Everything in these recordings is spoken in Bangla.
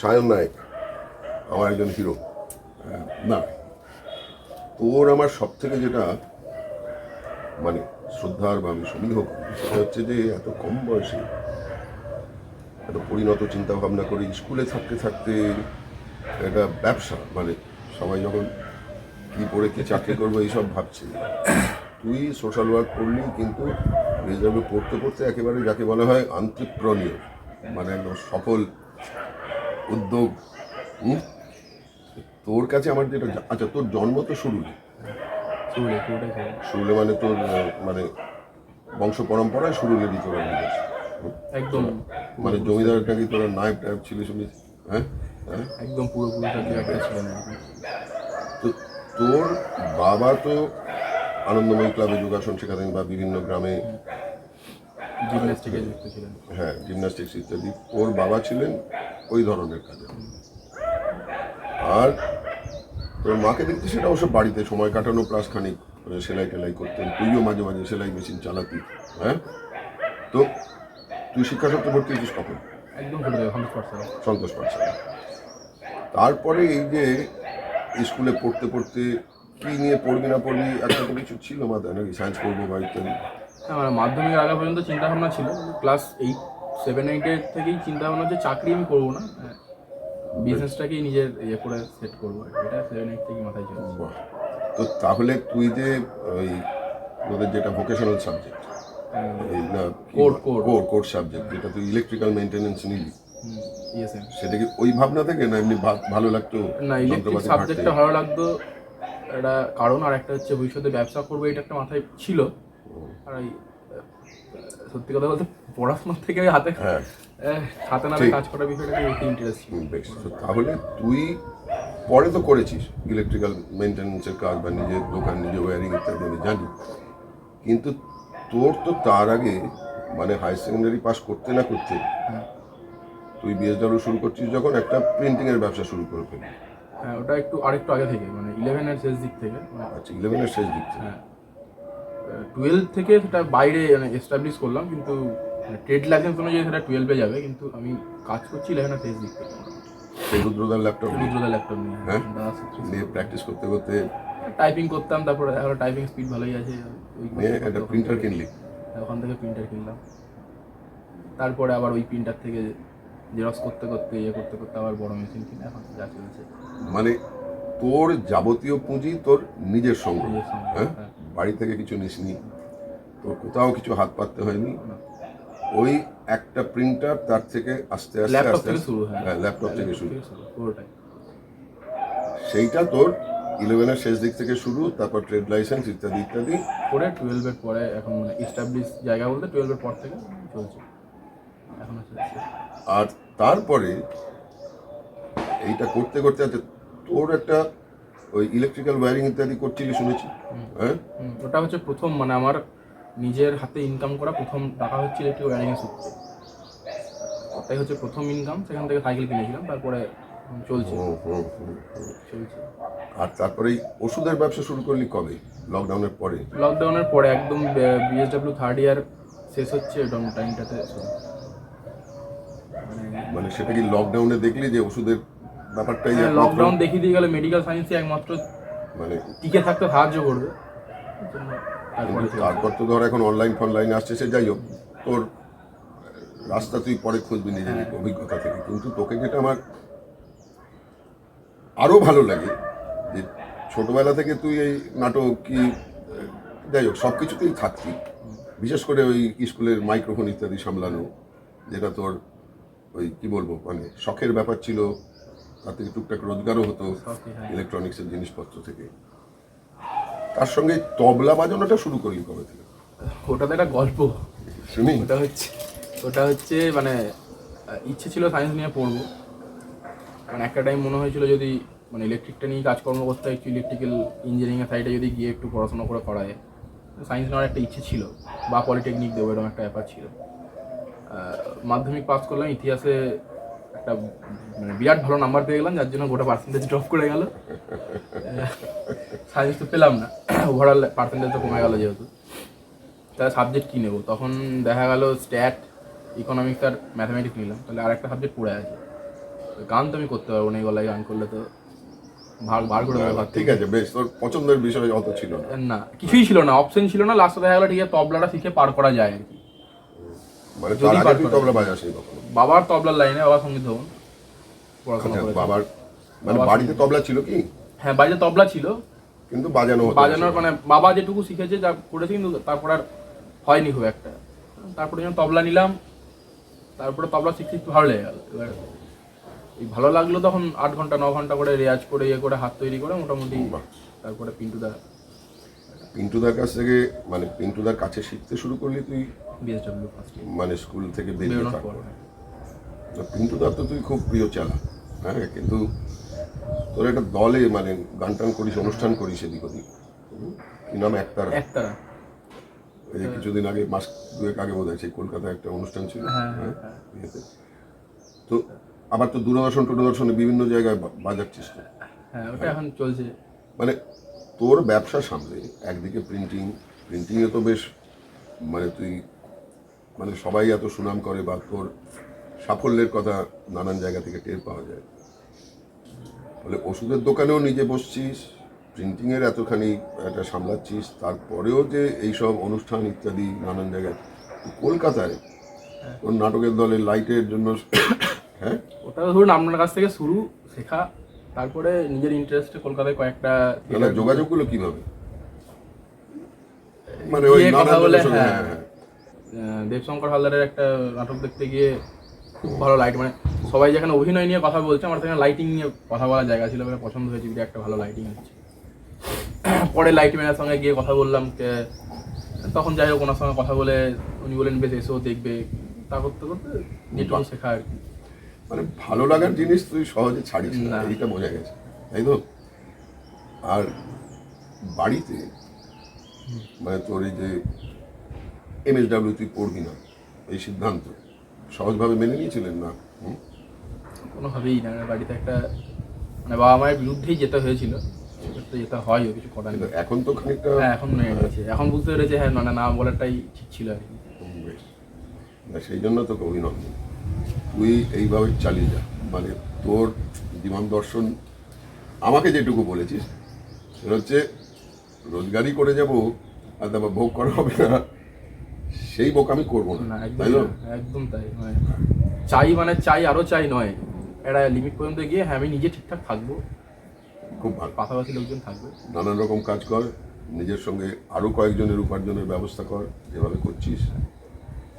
সায়ন নায়ক, আমার একজন হিরো। না। ওর আমার সব থেকে যেটা মানে শ্রদ্ধার বা আমি সমীহ করি, সেটা হচ্ছে যে এত কম বয়সে এত পরিণত চিন্তা ভাবনা করে স্কুলে থাকতে থাকতে একটা ব্যবসা মানে সবাই যখন কি পড়ে কি চাকরি করব, এইসব ভাবছে। তুই সোশ্যাল ওয়ার্ক করলি, কিন্তু রেজাল্টে পড়তে পড়তে একেবারে যাকে বলা হয় আন্ত্রিপ্রনীয় মানে একদম সফল উদ্যোগ? তোর কাছে আমার যেটা আচ্ছা তোর জন্ম তো শুরুলে শুরুলে শুরু শুরুলে মানে তোর মানে বংশ পরম্পরায় শুরুলেরই তোরা একদম। মানে জমিদার নাকি তোরা নায়ক টায়ক ছিল শুনেছি হ্যাঁ? হ্যাঁ? একদম পুরোপুরি তো তোর বাবা তো আনন্দময়ী ক্লাবে যোগাসন শেখাতেন বা বিভিন্ন গ্রামে জিমন্যাস্টিকে যুক্ত ছিলেন। হ্যাঁ জিমনাস্টিক্স ইত্যাদি। ওর বাবা ছিলেন ওই ধরনের কাজে আর তোর মাকে দেখতে সেটা অবশ্য বাড়িতে সময় কাটানো প্লাস খানিক মানে সেলাই টেলাই করতেন। তুইও মাঝে মাঝে সেলাই মেশিন চালাতি হ্যাঁ? তো তুই শিক্ষা সত্ত্বে ভর্তি হয়েছিস কখন? একদম সন্তোষ পাচ্ছে তারপরে এই যে স্কুলে পড়তে পড়তে কি নিয়ে পড়বি না পড়বি একটা তো কিছু ছিল মাথায় নাকি? সায়েন্স পড়ব বা ইত্যাদি হ্যাঁ মানে মাধ্যমিকের আগে পর্যন্ত চিন্তা ভাবনা ছিল ক্লাস এইট সেভেন এইটের থেকেই চিন্তা ভাবনা হচ্ছে চাকরি আমি করব না। বিজনেসটাকেই নিজের ইয়ে করে সেট করব এটা সেভেন এইট থেকেই মাথায় বাহ। তো তাহলে তুই যে ওই তোদের যেটা vocational subject. Core core subject যেটা তুই ইলেকট্রিক্যাল মেইনটেনেন্স নিলি। ইয়েসএম সেটা কি ওই ভাবনা থেকে না এমনি ভালো লাগতো? না ইলেকট্রিক সাবজেক্টটা ভালো লাগতো। একটা কারণ আর একটা হচ্ছে ভবিষ্যতে ব্যবসা করব এটা একটা মাথায় ছিল। আর সত্যি কথা বলতে পড়াশোনার থেকে ওই হাতে হ্যাঁ। হাতে ঠিক। কাজ করার বিষয়টাকে বেশি ইন্টারেস্ট বেশ তাহলে তুই পরে তো করেছিস ইলেকট্রিক্যাল মেনটেন্যান্সের কাজ বা নিজের দোকান নিজের ওয়ারিং ইত্যাদি আমি জানি। কিন্তু তোর তো তার আগে মানে হাই সেকেন্ডারি পাস করতে না করতে তুই বিএসডাব্লিউ শুরু করছিস যখন একটা প্রিন্টিং এর ব্যবসা শুরু করে ফেলি হ্যাঁ ওটা একটু আরেকটু আগে থেকে মানে ইলেভেনের শেষ দিক থেকে। আচ্ছা ইলেভেনের শেষ দিক থেকে। হ্যাঁ। টুয়েলভ থেকে সেটা বাইরে মানে এস্টাবলিশ করলাম কিন্তু ট্রেড লাইসেন্স অনুযায়ী সেটা টুয়েলভে যাবে কিন্তু আমি কাজ করছি ইলেভেনের শেষ দিক থেকে। রুদ্রদার ল্যাপটপ রুদ্রদা ল্যাপটপ নিয়ে হ্যাঁ? নিয়ে প্র্যাকটিস করতে করতে টাইপিং করতাম তারপরে এখন টাইপিং স্পিড ভালোই আছে। একটা প্রিন্টার কিনলি। ওখান থেকে প্রিন্টার কিনলাম। তারপরে আবার ওই প্রিন্টার থেকে জেরক্স করতে করতে ইয়ে করতে করতে আবার বড় মেশিন কিনে এখন যা চলছে। মানে তোর যাবতীয় পুঁজি তোর নিজের সঙ্গে হ্যাঁ? হ্যাঁ। বাড়ি থেকে কিছু নিসনি। তোর কোথাও কিছু হাত পাততে হয়নি। ওই একটা প্রিন্টার তার থেকে আস্তে আস্তে ল্যাপটপ আস্তে হ্যাঁ। হ্যাঁ ল্যাপটপ থেকে শুরু। পুরোটাই। সেইটা তোর ইলেভেনের শেষ দিক থেকে শুরু তারপর ট্রেড লাইসেন্স ইত্যাদি ইত্যাদি। করে টুয়েলভের পরে এখন মানে এস্টাবলিশ জায়গা বলতে টুয়েলভের পর থেকে চলছে। এখনও আর তারপরে এইটা করতে করতে আচ্ছা তোর একটা ওই ইলেকট্রিক্যাল ওয়্যারিং ইত্যাদি করছিলি শুনেছি। হ্যাঁ? ওটা হচ্ছে প্রথম মানে আমার নিজের হাতে ইনকাম করা প্রথম টাকা হচ্ছে ইলেকট্রিক ওয়ারিংয়ের সূত্রে। ওটাই হচ্ছে প্রথম ইনকাম সেখান থেকে সাইকেল কিনেছিলাম তারপরে চলছে। চলছে। আর তারপরে ওষুধের ব্যবসা শুরু করলি কবে? লকডাউনের পরে? লকডাউনের পরে একদম বিএসডব্লিউ থার্ড ইয়ার শেষ হচ্ছে টাইমটাতে মানে সেটা কি লকডাউনে দেখলি যে ওষুধের ব্যাপারটাই হ্যাঁ, লকডাউন দেখিয়ে দিয়ে গেলে মেডিকেল সায়েন্সে একমাত্র মানে টিকে থাকতে সাহায্য করবে। তারপরে তো ধর এখন অনলাইন ফনলাইন আসছে সে যাই হোক তোর রাস্তা তুই পরে খুঁজবি নিজের অভিজ্ঞতা থেকে। কিন্তু তোকে যেটা আমার আরও ভালো লাগে যে ছোটবেলা থেকে তুই এই নাটক কি যাই হোক সব কিছুতেই থাকতি। বিশেষ করে ওই স্কুলের মাইক্রোফোন ইত্যাদি সামলানো যেটা তোর ওই কি বলব মানে শখের ব্যাপার ছিল তার থেকে টুকটাক রোজগারও হতো শখে, হ্যাঁ। ইলেকট্রনিক্সের জিনিসপত্র থেকে। তার সঙ্গে তবলা বাজানোটা শুরু করলি কবে থেকে? ওটাতে একটা গল্প। শুনি। ওটা হচ্ছে ওটা হচ্ছে মানে ইচ্ছে ছিল সায়েন্স নিয়ে পড়ব। মানে একটা টাইম মনে হয়েছিল যদি মানে ইলেকট্রিকটা নিয়ে কাজকর্ম করতে হয় একটু ইলেকট্রিক্যাল ইঞ্জিনিয়ারিংয়ের সাইডে যদি গিয়ে একটু পড়াশোনা করে করা যায় সায়েন্স নেওয়ার একটা ইচ্ছে ছিল বা পলিটেকনিক দেবো এরকম একটা ব্যাপার ছিল। মাধ্যমিক পাস করলাম ইতিহাসে একটা মানে বিরাট ভালো নাম্বার পেয়ে গেলাম যার জন্য গোটা পার্সেন্টেজ ড্রপ করে গেল। সায়েন্স তো পেলাম না। ওভারঅল পার্সেন্টেজ তো কমে গেল যেহেতু। তাহলে সাবজেক্ট কী নেব? তখন দেখা গেল স্ট্যাট ইকোনমিক্স আর ম্যাথামেটিক্স নিলাম। তাহলে আর একটা সাবজেক্ট পড়ে আছে। গান তো আমি করতে পারব না এই গলায় গান করলে তো ভাগ বার করে দেবে ঠিক আছে বেশ তোর পছন্দের বিষয় অত ছিল না। না কিছুই ছিল না অপশন ছিল না। লাস্টে দেখা গেলো ঠিক আছে তবলাটা শিখে পার করা যায় আর কি। মানে তার আগে তুই তবলা বাজাসনি কখনো? বাবার তবলার লাইনে বাবা সংগীত ভবন পড়াশোনা আচ্ছা, করেছে। বাবার মানে বাড়িতে তবলা ছিল কি? হ্যাঁ বাড়িতে তবলা ছিল। কিন্তু বাজানো হতো বাজানোর মানে বাবা যেটুকু শিখেছে যা করেছে কিন্তু তারপর আর হয়নি খুব একটা। তারপরে যখন তবলা নিলাম তারপরে তবলা শিখতে একটু ভালো লেগে গেল। এবার এই ভালো লাগল তখন আট ঘণ্টা ন ঘণ্টা করে রেয়াজ করে ইয়ে করে হাত তৈরি করে মোটামুটি। তারপরে পিন্টুদা পিন্টুদার কাছ থেকে মানে পিন্টুদার কাছে শিখতে শুরু করলি তুই? বিএসডব্লিউ মানে স্কুল থেকে বেরিয়ে থাকব পর। পিন্টুদার তো তুই খুব প্রিয় চালা। হ্যাঁ কিন্তু তোর একটা দলে মানে গান টান করিস অনুষ্ঠান করিস এদিক ওদিক। কি নাম? একতারা। একতারা। এই যে কিছুদিন আগে মাস দুয়েক আগে বোধ হয় সেই কলকাতায় একটা অনুষ্ঠান ছিল। হ্যাঁ, হ্যাঁ হ্যাঁ। ইয়েতে। তো আবার তো দূরদর্শন টূরদর্শনে বিভিন্ন জায়গায় বাজাচ্ছিস হ্যাঁ ওটা এখন চলছে। মানে তোর ব্যবসা সামলে একদিকে প্রিন্টিং প্রিন্টিংয়ে তো বেশ মানে তুই মানে সবাই এত সুনাম করে বা তোর সাফল্যের কথা নানান জায়গা থেকে টের পাওয়া যায়। ফলে ওষুধের দোকানেও নিজে বসছিস প্রিন্টিংয়ের এতখানি একটা সামলাচ্ছিস তারপরেও যে এইসব অনুষ্ঠান ইত্যাদি নানান জায়গায় কলকাতায় তোর নাটকের দলের লাইটের জন্য হ্যাঁ? ওটা ধরুন আপনার কাছ থেকে শুরু শেখা তারপরে নিজের ইন্টারেস্টে কলকাতায় কয়েকটা যোগাযোগগুলো কীভাবে? মানে ওই বলে, জনের সঙ্গে, হ্যাঁ। দেবশঙ্কর হালদারের একটা নাটক দেখতে গিয়ে খুব ভালো লাইট মানে সবাই যেখানে অভিনয় নিয়ে কথা বলছে আমার সেখানে লাইটিং নিয়ে কথা বলার জায়গা ছিল বলে পছন্দ হয়েছে যে একটা ভালো লাইটিং আছে পরে লাইটম্যানের সঙ্গে গিয়ে কথা বললাম তখন যাই হোক ওনার সঙ্গে কথা বলে উনি বলেন বেশ এসো দেখবে। তা করতে করতে নেটওয়ার্ক শেখা আর কি। মানে ভালো লাগার জিনিস তুই সহজে ছাড়িস না না। এইটা বোঝা গেছে তাই তো? আর বাড়িতে মানে তোর এই যে এমএসডাব্লিউ তুই পড়বি না এই সিদ্ধান্ত। সহজভাবে মেনে নিয়েছিলেন না? কোনোভাবেই না বাড়িতে একটা মানে বাবা মায়ের বিরুদ্ধেই যেতে হয়েছিল। যেতে হয়ও কিছু করার এখন তো খানিকটা হ্যাঁ এখন নিয়েছে এখন বুঝতে পেরেছে হ্যাঁ না না বলাটাই ঠিক ছিল আর কি। সেই জন্য তোকে অভিনন্দন। তুই এইভাবে চালিয়ে যা। মানে তোর জীবন দর্শন আমাকে যেটুকু বলেছিস সেটা হচ্ছে রোজগারই করে যাব আর তারপর ভোগ করা হবে না। সেই ভোগ আমি করব না তাই না, একদম তাই মানে চাই মানে চাই আরও চাই নয়। একটা লিমিট পর্যন্ত গিয়ে হ্যাঁ আমি নিজে ঠিকঠাক থাকব। খুব ভালো। পাশাপাশি লোকজন থাকবে। নানান রকম কাজ কর নিজের সঙ্গে আরও কয়েকজনের উপার্জনের ব্যবস্থা কর যেভাবে করছিস।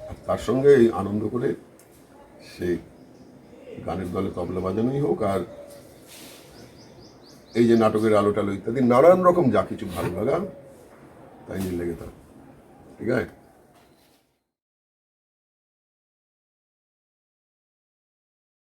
আর তার সঙ্গে এই আনন্দ করে সেই গানের দলে তবলা বাজানোই হোক আর এই যে নাটকের আলো টালো ইত্যাদি নানান রকম যা কিছু ভালো লাগা তাই নিয়ে লেগে থাক। ঠিক আছে?